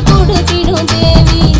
కుడిచిను దేవి.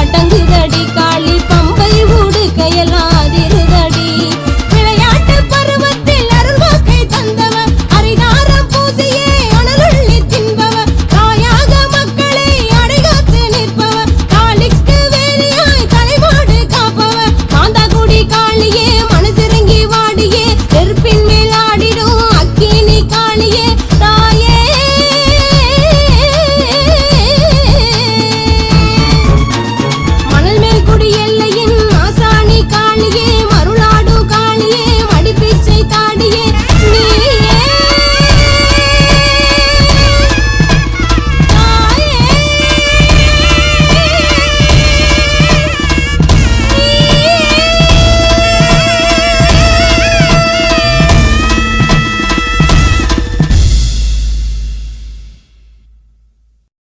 అడ్డం